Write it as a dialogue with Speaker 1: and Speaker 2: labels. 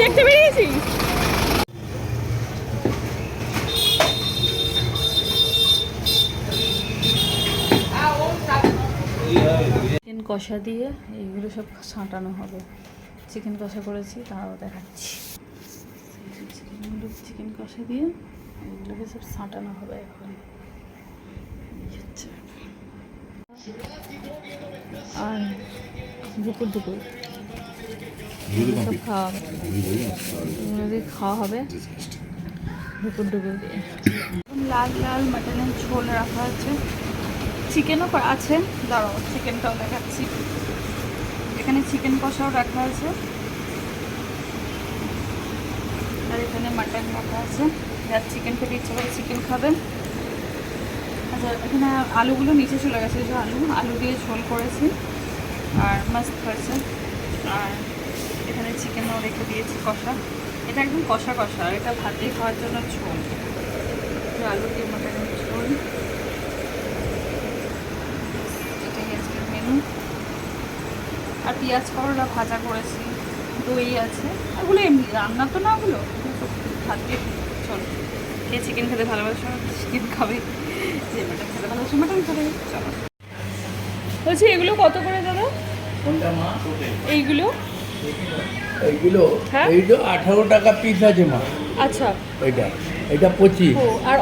Speaker 1: দেখতে বেরিয়েছিস চিকেন কষা দিয়ে এইগুলো সব ছাঁটানো হবে। চিকেন কষা করেছি, তাও দেখাচ্ছি। চিকেন কষা দিয়ে এগুলোকে সব ছাঁটানো হবে এখন। আর দুপুর দুপুর। খাওয়া হবে। খাওয়া হবে। দিয়ে লাল লাল মাটনের ঝোল রাখা আছে। চিকেনও আছে। চিকেনটাও দেখাচ্ছি। এখানে চিকেন কষাও রাখা আছে। আর এখানে মাটন রাখা আছে। যার চিকেন খেতে ইচ্ছা করে চিকেন খাবেন আচ্ছা এখানে আলুগুলো নিচে চলে গেছে। যে আলু আলু দিয়ে ঝোল করেছি। আর মাস্ত হয়েছে আর রেখে দিয়েছি কষা। এটা একদম কষা কষা আর এটা ভাতে খাওয়ার জন্য ঝোল। আলু দিয়ে মাটনের ঝোল। এটাই আজকের মেনু আর পেঁয়াজ করলা ভাজা করেছি। দই আছে। ওগুলো এমনি রান্না তো না ওগুলো। ভাত দিয়ে চল কে চিকেন খেতে ভালোবাসো? চিকেন খাবে। যে মাটন খেতে ভালোবাসো মাটন খাবে। চলো। বলছি এগুলো কত করে দাদা? এইগুলো?
Speaker 2: এইগুলো
Speaker 1: এই
Speaker 2: এইগুলো আঠারো টাকা পিস আছে মা।
Speaker 1: আচ্ছা।
Speaker 2: এটা এটা পঁচিশ।
Speaker 1: আর